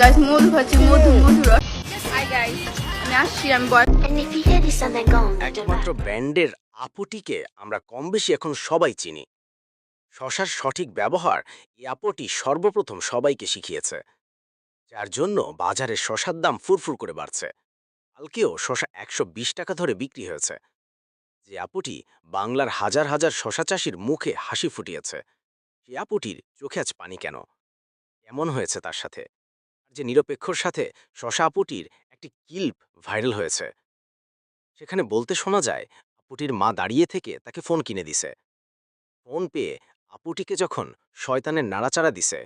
Guys মধু খাচ্ছি মধু মধু রস। Hi guys আমি আসছি আমি বয় And if you hear this and then go on, don't একমাত্র ব্যান্ডের আপুটিকে আমরা কম বেশি এখন সবাই চিনি। শশার সঠিক ব্যবহার এই আপুটি সর্বপ্রথম সবাইকে শিখিয়েছে। যার জন্য বাজারে শশার দাম ফুরফুর করে বাড়ছে। কালকেও শশা একশো বিশ টাকা ধরে বিক্রি হয়েছে। যে আপুটি বাংলার হাজার হাজার শশা চাষির মুখে হাসি ফুটিয়েছে সে আপুটির চোখে আজ পানি কেন? এমন হয়েছে তার সাথে? যে নিরপেক্ষর সাথে শশা আপুটির একটি কিল্প ভাইরাল হয়েছে। সেখানে বলতে শোনা যায়, আপুটির মা দাঁড়িয়ে থেকে তাকে ফোন কিনে দিছে। ফোন পেয়ে আপুটিকে যখন শয়তানের নাড়াচাড়া দিছে,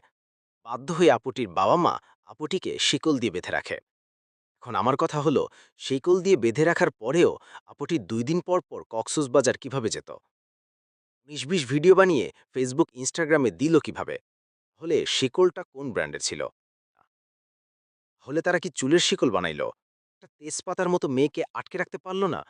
বাধ্য হয়ে আপুটির বাবা মা আপুটিকে শিকল দিয়ে বেঁধে রাখে। এখন আমার কথা হলো, শিকল দিয়ে বেঁধে রাখার পরেও আপুটি দুই দিন পর পর কক্সবাজার কীভাবে যেত? উনিশ বিশ ভিডিও বানিয়ে ফেসবুক ইনস্টাগ্রামে দিল কীভাবে? হলে শিকলটা কোন ব্র্যান্ডের ছিল? হলে তারা কি চুলের শিকল বানাইল? একটা তেজপাতার মতো মেয়েকে আটকে রাখতে পারল না?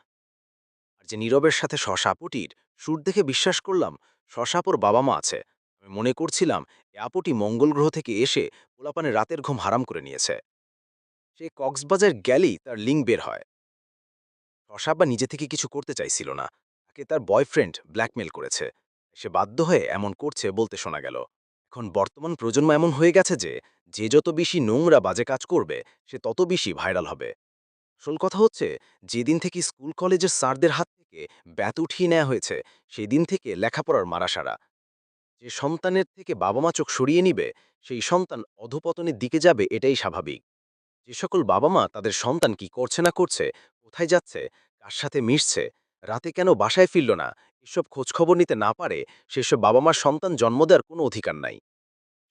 আর যে নীরবের সাথে শশাপুটির সুর দেখে বিশ্বাস করলাম শশাপুর বাবা মা আছে। আমি মনে করছিলাম, এ আপুটি মঙ্গল গ্রহ থেকে এসে পোলাপানে রাতের ঘুম হারাম করে নিয়েছে। সে কক্সবাজার গেলেই তার লিঙ্ক বের হয়। শশাব্বা নিজে থেকে কিছু করতে চাইছিল না। তাকে তার বয়ফ্রেন্ড ব্ল্যাকমেল করেছে। সে বাধ্য হয়ে এমন করছে বলতে শোনা গেল। এখন বর্তমান প্রজন্ম এমন হয়ে গেছে যে যে যত বেশি নোংরা বাজে কাজ করবে, সে তত বেশি ভাইরাল হবে। আসল কথা হচ্ছে, যেদিন থেকে স্কুল কলেজের স্যারদের হাত থেকে ব্যাত উঠিয়ে নেওয়া হয়েছে, সেদিন থেকে লেখাপড়ার মারাসারা। যে সন্তানের থেকে বাবা মা চোখ সরিয়ে নিবে, সেই সন্তান অধপতনের দিকে যাবে, এটাই স্বাভাবিক। যে সকল বাবা মা তাদের সন্তান কি করছে না করছে, কোথায় যাচ্ছে, কার সাথে মিশছে, রাতে কেন বাসায় ফিরল না এসব খোঁজখবর নিতে না পারে সেসব বাবা মার সন্তান জন্ম দেওয়ার কোনো অধিকার নাই।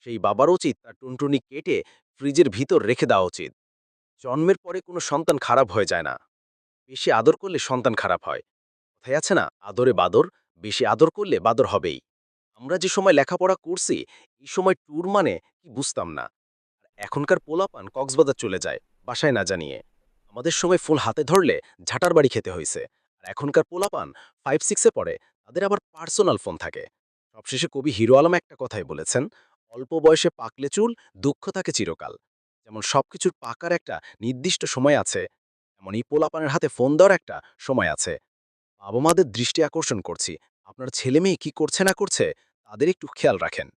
সেই বাবার উচিত তার টুনটুনি কেটে ফ্রিজের ভিতর রেখে দেওয়া উচিত। জন্মের পরে কোনো সন্তান খারাপ হয়ে যায় না। বেশি আদর করলে সন্তান খারাপ হয়। কথায় আছে না, আদরে বাদর, বেশি আদর করলে বাদর হবেই। আমরা যে সময় লেখাপড়া করছি, এই সময় ট্যুর মানে কি বুঝতাম না। এখনকার পোলাপান কক্সবাজার চলে যায়, বাসায় না জানিয়ে। আমাদের সময় ফুল হাতে ধরলে ঝাঁটার বাড়ি খেতে হয়েছে আর এখনকার পোলাপান ফাইভ সিক্সে পড়ে, তাদের আবার পার্সোনাল ফোন থাকে। সবশেষে কবি হিরো আলম একটা কথাই বলেছেন, অল্প বয়সে পাকলে চুল, দুঃখ থাকে চিরকাল। যেমন সবকিছুর পাকার একটা নির্দিষ্ট সময় আছে এমন এই পোলাপানের হাতে ফোন দেওয়ার একটা সময় আছে। বাবা মাদের দৃষ্টি আকর্ষণ করছি, আপনার ছেলে মেয়ে কি করছে না করছে, তাদের একটু খেয়াল রাখেন।